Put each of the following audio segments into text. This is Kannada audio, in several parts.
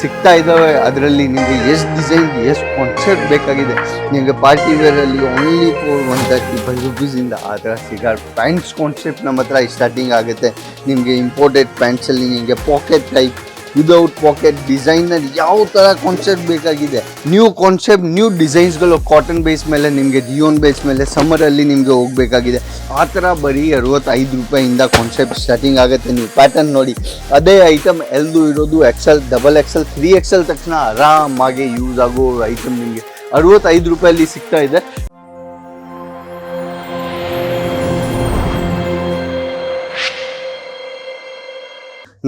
ಸಿಗ್ತಾ ಇದ್ದಾವೆ. ಅದರಲ್ಲಿ ನಿಮಗೆ ಎಷ್ಟು ಡಿಸೈನ್ ಎಷ್ಟು ಕಾನ್ಸೆಪ್ಟ್ ಬೇಕಾಗಿದೆ. ನಿಮಗೆ party ವೇರಲ್ಲಿ only four one thirty five ರುಪೀಸಿಂದ ಆ ಥರ ಸಿಗೋ ಪ್ಯಾಂಟ್ಸ್ ಕಾನ್ಸೆಪ್ಟ್ ನಮ್ಮ ಹತ್ರ ಸ್ಟಾರ್ಟಿಂಗ್ ಆಗುತ್ತೆ. ನಿಮಗೆ ಇಂಪೋರ್ಟೆಡ್ ಪ್ಯಾಂಟ್ಸಲ್ಲಿ ನಿಮಗೆ ಪಾಕೆಟ್ ಟೈಪ್ ವಿದೌಟ್ ಪಾಕೆಟ್ ಡಿಸೈನಲ್ಲಿ ಯಾವ ಥರ ಕಾನ್ಸೆಪ್ಟ್ ಬೇಕಾಗಿದೆ? ನ್ಯೂ ಕಾನ್ಸೆಪ್ಟ್ ನ್ಯೂ ಡಿಸೈನ್ಸ್ಗಳು ಕಾಟನ್ ಬೇಸ್ ಮೇಲೆ, ನಿಮಗೆ ಜಿಯೋನ್ ಬೇಸ್ ಮೇಲೆ ಸಮ್ಮರಲ್ಲಿ ನಿಮಗೆ ಹೋಗಬೇಕಾಗಿದೆ. ಆ ಥರ ಬರೀ ಅರವತ್ತೈದು ರೂಪಾಯಿಂದ ಕಾನ್ಸೆಪ್ಟ್ ಸ್ಟಾರ್ಟಿಂಗ್ ಆಗುತ್ತೆ. ನೀವು ಪ್ಯಾಟರ್ನ್ ನೋಡಿ. ಅದೇ ಐಟಮ್ ಎಲ್ದು ಇರೋದು XL double XL three XL ತಕ್ಷಣ ಆರಾಮಾಗಿ ಯೂಸ್ ಆಗೋ ಐಟಮ್ ನಿಮಗೆ. ಅರವತ್ತೈದು ರೂಪಾಯಲ್ಲಿ ಸಿಗ್ತಾ ಇದೆ.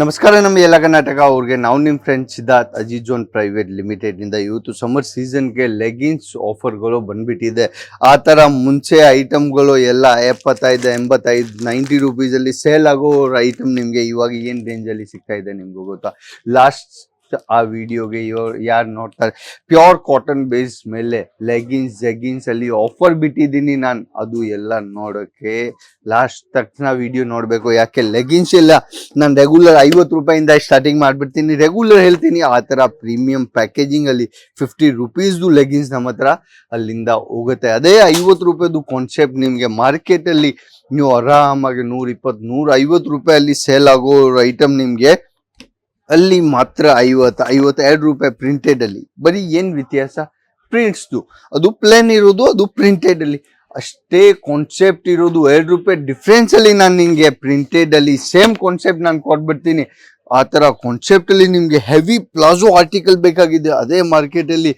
ನಮಸ್ಕಾರ, ನಮ್ಮ ಎಲ್ಲ ಕರ್ನಾಟಕ. ಅವ್ರಿಗೆ ನಾವು ನಿಮ್ಮ ಫ್ರೆಂಡ್ ಸಿದ್ಧಾರ್ಥ್ ಅಜಿಜೋನ್ ಪ್ರೈವೇಟ್ ಪ್ರೈವೇಟ್ ಲಿಮಿಟೆಡ್ನಿಂದ ಇವತ್ತು ಸಮ್ಮರ್ ಸೀಸನ್ಗೆ ಲೆಗಿನ್ಸ್ ಆಫರ್ಗಳು ಬಂದ್ಬಿಟ್ಟಿದೆ. ಆ ಥರ ಮುಂಚೆ ಐಟಮ್ಗಳು ಎಲ್ಲ ಎಪ್ಪತ್ತೈದು, ಎಂಬತ್ತೈದು ನೈಂಟಿ ರುಪೀಸಲ್ಲಿ ಸೇಲ್ ಆಗೋ ಐಟಮ್ ನಿಮಗೆ ಇವಾಗ ಏನು ರೇಂಜಲ್ಲಿ ಸಿಗ್ತಾ ಇದೆ ನಿಮ್ಗೆ ಗೊತ್ತಾ? ಲಾಸ್ಟ್ ಆ ವಿಡಿಯೋಗೆ ಯಾರು ನೋಡ್ತಾರೆ? ಪ್ಯೂರ್ ಕಾಟನ್ ಬೇಸ್ ಮೇಲೆ ಲೆಗಿನ್ಸ್ ಜೆಗಿನ್ಸ್ ಅಲ್ಲಿ ಆಫರ್ ಬಿಟ್ಟಿದ್ದೀನಿ ನಾನು. ಅದು ಎಲ್ಲ ನೋಡೋಕ್ಕೆ ಲಾಸ್ಟ್ ತಕ್ಷಣ ವಿಡಿಯೋ ನೋಡಬೇಕು. ಯಾಕೆ ಲೆಗಿನ್ಸ್ ಇಲ್ಲ ನಾನು ರೆಗ್ಯುಲರ್ ಐವತ್ತು ರೂಪಾಯಿಂದ ಸ್ಟಾರ್ಟಿಂಗ್ ಮಾಡಿಬಿಡ್ತೀನಿ. ರೆಗ್ಯುಲರ್ ಹೇಳ್ತೀನಿ. ಆ ಥರ ಪ್ರೀಮಿಯಂ ಪ್ಯಾಕೇಜಿಂಗ್ ಅಲ್ಲಿ ಫಿಫ್ಟಿ ರುಪೀಸ್ದು ಲೆಗಿನ್ಸ್ ನಮ್ಮ ಹತ್ರ ಅಲ್ಲಿಂದ ಹೋಗುತ್ತೆ. ಅದೇ ಐವತ್ತು ರೂಪಾಯಿದು ಕಾನ್ಸೆಪ್ಟ್ ನಿಮಗೆ ಮಾರ್ಕೆಟಲ್ಲಿ ನೀವು ಆರಾಮಾಗಿ ನೂರ ಇಪ್ಪತ್ತು, ನೂರ ಐವತ್ತು ರೂಪಾಯಲ್ಲಿ ಸೇಲ್ ಆಗೋ ಐಟಮ್ ನಿಮಗೆ ಅಲ್ಲಿ ಮಾತ್ರ ಐವತ್ತು, ಐವತ್ತೆರಡು ರೂಪಾಯಿ ಪ್ರಿಂಟೆಡ್ ಅಲ್ಲಿ. ಬರೀ ಏನು ವ್ಯತ್ಯಾಸ? ಪ್ರಿಂಟ್ಸ್ದು ಅದು ಪ್ಲೇನ್ ಇರೋದು, ಅದು ಪ್ರಿಂಟೆಡ್ ಅಲ್ಲಿ. ಅಷ್ಟೇ ಕಾನ್ಸೆಪ್ಟ್ ಇರೋದು. ಎರಡು ರೂಪಾಯಿ ಡಿಫ್ರೆನ್ಸ್ ಅಲ್ಲಿ ನಾನು ನಿಮಗೆ ಪ್ರಿಂಟೆಡ್ ಅಲ್ಲಿ ಸೇಮ್ ಕಾನ್ಸೆಪ್ಟ್ ನಾನು ಕೊಟ್ಬಿಡ್ತೀನಿ. ಆ ಥರ ಕಾನ್ಸೆಪ್ಟ್ ಅಲ್ಲಿ ನಿಮಗೆ ಹೆವಿ ಪ್ಲಾಜೋ ಆರ್ಟಿಕಲ್ ಬೇಕಾಗಿದೆ. ಅದೇ ಮಾರ್ಕೆಟ್ ಅಲ್ಲಿ.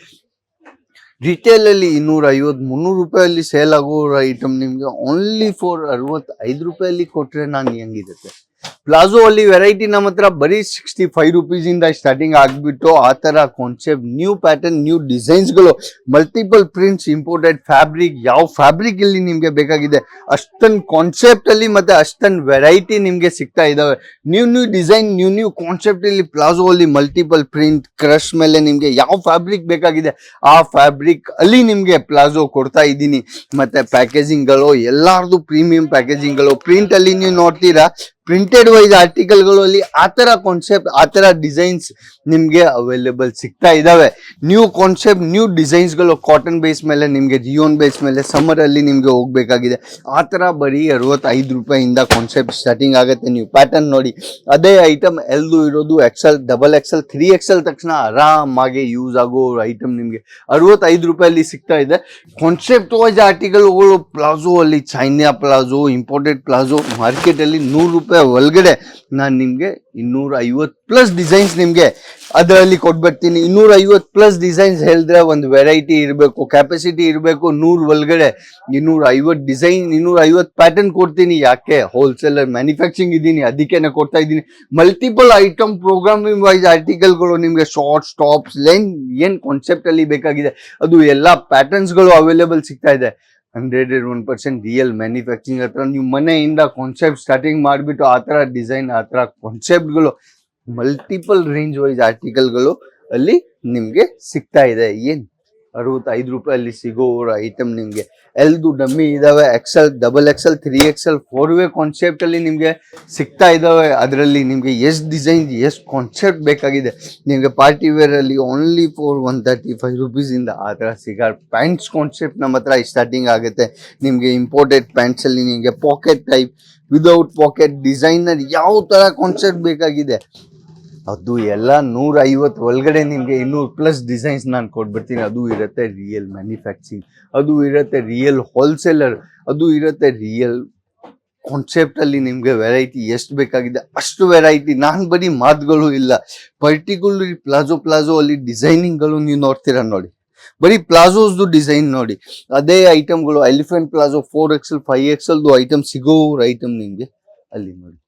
ರಿಟೇಲ್ ಅಲ್ಲಿ ಇನ್ನೂರ ಐವತ್ತು, ಮುನ್ನೂರು ರೂಪಾಯಲ್ಲಿ ಸೇಲ್ ಆಗೋ ಐಟಮ್ ನಿಮಗೆ ಓನ್ಲಿ ಫಾರ್ ಅರವತ್ತೈದು ರೂಪಾಯಲ್ಲಿ ಕೊಟ್ಟರೆ ನಾನು ಹೆಂಗಿರುತ್ತೆ? ಪ್ಲಾಜೋ ಅಲ್ಲಿ ವೆರೈಟಿ ನಮ್ಮ ಹತ್ರ ಬರೀ ಸಿಕ್ಸ್ಟಿ ಫೈವ್ ರುಪೀಸ್ ಇಂದ ಸ್ಟಾರ್ಟಿಂಗ್ ಆಗಿಬಿಟ್ಟು ಆ ತರ ಕಾನ್ಸೆಪ್ಟ್ ನ್ಯೂ ಪ್ಯಾಟರ್ನ್ ನ್ಯೂ ಡಿಸೈನ್ಸ್ಗಳು ಮಲ್ಟಿಪಲ್ ಪ್ರಿಂಟ್ಸ್ ಇಂಪೋರ್ಟೆಡ್ ಫ್ಯಾಬ್ರಿಕ್ ಯಾವ ಫ್ಯಾಬ್ರಿಕ್ ಇಲ್ಲಿ ನಿಮ್ಗೆ ಬೇಕಾಗಿದೆ, ಅಷ್ಟೊಂದು ಕಾನ್ಸೆಪ್ಟ್ ಅಲ್ಲಿ ಮತ್ತೆ ಅಷ್ಟೊಂದು ವೆರೈಟಿ ನಿಮ್ಗೆ ಸಿಗ್ತಾ ಇದಾವೆ. New new design new new concept ಇಲ್ಲಿ ಪ್ಲಾಜೋ ಅಲ್ಲಿ ಮಲ್ಟಿಪಲ್ ಪ್ರಿಂಟ್ ಕ್ರಷ್ ಮೇಲೆ ನಿಮ್ಗೆ ಯಾವ ಫ್ಯಾಬ್ರಿಕ್ ಬೇಕಾಗಿದೆ, ಆ ಫ್ಯಾಬ್ರಿಕ್ ಅಲ್ಲಿ ನಿಮ್ಗೆ ಪ್ಲಾಜೋ ಕೊಡ್ತಾ ಇದ್ದೀನಿ. ಮತ್ತೆ ಪ್ಯಾಕೇಜಿಂಗ್ಗಳು ಎಲ್ಲಾರ್ದು ಪ್ರೀಮಿಯಂ ಪ್ಯಾಕೇಜಿಂಗ್ಗಳು ಪ್ರಿಂಟ್ ಅಲ್ಲಿ ನೀವು ನೋಡ್ತೀರಾ ಪ್ರಿಂಟೆಡ್ ವೈಸ್ ಆರ್ಟಿಕಲ್ಗಳು ಅಲ್ಲಿ ಆ ಥರ ಕಾನ್ಸೆಪ್ಟ್ ಆ ಥರ ಡಿಸೈನ್ಸ್ ನಿಮ್ಗೆ ಅವೈಲೇಬಲ್ ಸಿಗ್ತಾ ಇದಾವೆ. ನ್ಯೂ ಕಾನ್ಸೆಪ್ಟ್ ನ್ಯೂ ಡಿಸೈನ್ಸ್ಗಳು ಕಾಟನ್ ಬೇಸ್ ಮೇಲೆ, ನಿಮಗೆ ಜಿಯೋನ್ ಬೇಸ್ ಮೇಲೆ ಸಮ್ಮರ್ ಅಲ್ಲಿ ನಿಮ್ಗೆ ಹೋಗ್ಬೇಕಾಗಿದೆ. ಆ ಥರ ಬರೀ ಅರವತ್ತೈದು ರೂಪಾಯಿಂದ ಕಾನ್ಸೆಪ್ಟ್ ಸ್ಟಾರ್ಟಿಂಗ್ ಆಗುತ್ತೆ. ನೀವು ಪ್ಯಾಟರ್ನ್ ನೋಡಿ, ಅದೇ ಐಟಮ್ ಎಲ್ದು ಇರೋದು XL double XL three XL ತಕ್ಷಣ ಆರಾಮಾಗಿ ಯೂಸ್ ಆಗೋ ಐಟಮ್ ನಿಮಗೆ ಅರವತ್ತೈದು ರೂಪಾಯಲ್ಲಿ ಸಿಗ್ತಾ ಇದೆ. ಕಾನ್ಸೆಪ್ಟ್ ವೈಸ್ ಆರ್ಟಿಕಲ್ಗಳು ಪ್ಲಾಜೋ ಅಲ್ಲಿ China palazzo imported palazzo market ಅಲ್ಲಿ ನೂರು ರೂಪಾಯಿ ಒಳಗಡೆ ನಾನು ನಿಮ್ಗೆ ಇನ್ನೂರ ಐವತ್ತು ಪ್ಲಸ್ ಡಿಸೈನ್ಸ್ ನಿಮ್ಗೆ ಅದರಲ್ಲಿ ಕೊಟ್ಬಿಡ್ತೀನಿ. ಇನ್ನೂರ ಪ್ಲಸ್ ಡಿಸೈನ್ಸ್ ಹೇಳಿದ್ರೆ ಒಂದು ವೆರೈಟಿ ಇರಬೇಕು ಕೆಪಾಸಿಟಿ ಇರಬೇಕು, ನೂರು ಒಳಗಡೆ ಇನ್ನೂರ ಐವತ್ತು ಡಿಸೈನ್ ಇನ್ನೂರ ಐವತ್ತು ಪ್ಯಾಟರ್ನ್ ಕೊಡ್ತೀನಿ. ಯಾಕೆ? ಹೋಲ್ಸೇಲರ್ ಮ್ಯಾನುಫ್ಯಾಕ್ಚರಿಂಗ್ ಇದ್ದೀನಿ ಅದಕ್ಕೆ ಕೊಡ್ತಾ ಇದ್ದೀನಿ ಮಲ್ಟಿಪಲ್ ಐಟಮ್ ಪ್ರೋಗ್ರಾಮಿಂಗ್ ವೈಸ್ ಆರ್ಟಿಕಲ್ಗಳು ನಿಮಗೆ ಶಾರ್ಟ್ ಸ್ಟಾಪ್ಸ್ ಲೆನ್ ಏನು ಕಾನ್ಸೆಪ್ಟಲ್ಲಿ ಬೇಕಾಗಿದೆ, ಅದು ಎಲ್ಲ ಪ್ಯಾಟರ್ನ್ಸ್ಗಳು ಅವೈಲೇಬಲ್ ಸಿಗ್ತಾ ಇದೆ. Hundred and one percent real manufacturing ಹತ್ರ. ನೀವು ಮನೆಯಿಂದ ಕಾನ್ಸೆಪ್ಟ್ ಸ್ಟಾರ್ಟಿಂಗ್ ಮಾಡಿಬಿಟ್ಟು ಆ ಥರ ಡಿಸೈನ್ ಆ ಥರ ಕಾನ್ಸೆಪ್ಟ್ಗಳು ಮಲ್ಟಿಪಲ್ ರೇಂಜ್ ವೈಸ್ ಆರ್ಟಿಕಲ್ಗಳು ಅಲ್ಲಿ ನಿಮಗೆ ಸಿಗ್ತಾ ಇದೆ. ಏನು ಅರವತ್ತೈದು ರೂಪಾಯಲ್ಲಿ ಸಿಗೋ ಐಟಮ್ ನಿಮಗೆ. ಎಲ್ದು ಡಮ್ಮಿ ಇದಾವೆ XL double XL three XL four way ಕಾನ್ಸೆಪ್ಟಲ್ಲಿ ನಿಮಗೆ ಸಿಗ್ತಾ ಇದ್ದಾವೆ ಅದರಲ್ಲಿ ನಿಮಗೆ ಎಷ್ಟು ಡಿಸೈನ್ ಎಷ್ಟು ಕಾನ್ಸೆಪ್ಟ್ ಬೇಕಾಗಿದೆ. ನಿಮಗೆ party ವೇರಲ್ಲಿ only four one thirty five ರುಪೀಸಿಂದ ಆ ಥರ ಸಿಗಾರ್ ಪ್ಯಾಂಟ್ಸ್ ಕಾನ್ಸೆಪ್ಟ್ ನಮ್ಮ ಹತ್ರ ಸ್ಟಾರ್ಟಿಂಗ್ ಆಗುತ್ತೆ. ನಿಮಗೆ ಇಂಪೋರ್ಟೆಡ್ ಪ್ಯಾಂಟ್ಸಲ್ಲಿ ನಿಮಗೆ pocket type without pocket designer ಯಾವ ಥರ ಕಾನ್ಸೆಪ್ಟ್ ಬೇಕಾಗಿದೆ? ಅದು ಎಲ್ಲ ನೂರ ಐವತ್ತು ಒಳಗಡೆ ನಿಮಗೆ ಇನ್ನೂರು ಪ್ಲಸ್ ಡಿಸೈನ್ಸ್ ನಾನು ಕೊಟ್ಬಿಡ್ತೀನಿ. ಅದು ಇರುತ್ತೆ ರಿಯಲ್ ಮ್ಯಾನುಫ್ಯಾಕ್ಚರಿಂಗ್ ಅದು ಇರುತ್ತೆ ರಿಯಲ್ ಹೋಲ್ಸೇಲರ್ ಅದು ಇರುತ್ತೆ ರಿಯಲ್ ಕಾನ್ಸೆಪ್ಟಲ್ಲಿ ನಿಮಗೆ ವೆರೈಟಿ ಎಷ್ಟು ಬೇಕಾಗಿದೆ ಅಷ್ಟು ವೆರೈಟಿ ನಾನು ಬರೀ ಮಾತುಗಳು ಇಲ್ಲ ಪರ್ಟಿಕ್ಯುಲರ್ ಪ್ಲಾಜೋ ಪ್ಲಾಜೋ ಅಲ್ಲಿ ಡಿಸೈನಿಂಗ್ಗಳು ನೀವು ನೋಡ್ತೀರಾ ನೋಡಿ. ಬರೀ ಪ್ಲಾಜೋಸ್ದು ಡಿಸೈನ್ ನೋಡಿ. ಅದೇ ಐಟಮ್ಗಳು elephant palazzo four XL five ಎಕ್ಸೆಲ್ದು item ಸಿಗೋ ಐಟಮ್ ನಿಮಗೆ ಅಲ್ಲಿ ನೋಡಿ.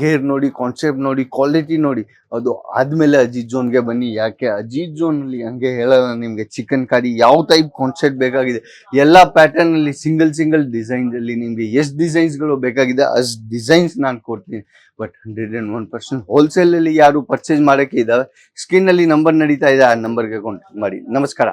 ಗೇರ್ ನೋಡಿ ಕಾನ್ಸೆಪ್ಟ್ ನೋಡಿ ಕ್ವಾಲಿಟಿ ನೋಡಿ, ಅದು ಆದ್ಮೇಲೆ ಅಜಿತ್ ಜೋನ್ಗೆ ಬನ್ನಿ. ಯಾಕೆ? ಅಜಿತ್ ಜೋನ್ ಅಲ್ಲಿ ಹಂಗೆ ಹೇಳಲ್ಲ ನಿಮ್ಗೆ ಚಿಕನ್ ಕಾರಿ ಯಾವ ಟೈಪ್ ಕಾನ್ಸೆಪ್ಟ್ ಬೇಕಾಗಿದೆ? ಎಲ್ಲ ಪ್ಯಾಟರ್ನ್ ಅಲ್ಲಿ ಸಿಂಗಲ್ ಸಿಂಗಲ್ ಡಿಸೈನ್ಸ್ ಅಲ್ಲಿ ನಿಮ್ಗೆ ಎಷ್ಟು ಡಿಸೈನ್ಸ್ಗಳು ಬೇಕಾಗಿದೆ, ಅಷ್ಟು ಡಿಸೈನ್ಸ್ ನಾನು ಕೊಡ್ತೀನಿ. But hundred and one percent wholesale ಅಲ್ಲಿ ಯಾರು ಪರ್ಚೇಸ್ ಮಾಡಕ್ಕೆ ಇದ್ದಾವೆ ಅಲ್ಲಿ ನಂಬರ್ ನಡೀತಾ ಇದೆ, ಆ ನಂಬರ್ಗೆ ಕಾಂಟ್ಯಾಕ್ಟ್ ಮಾಡಿ. ನಮಸ್ಕಾರ.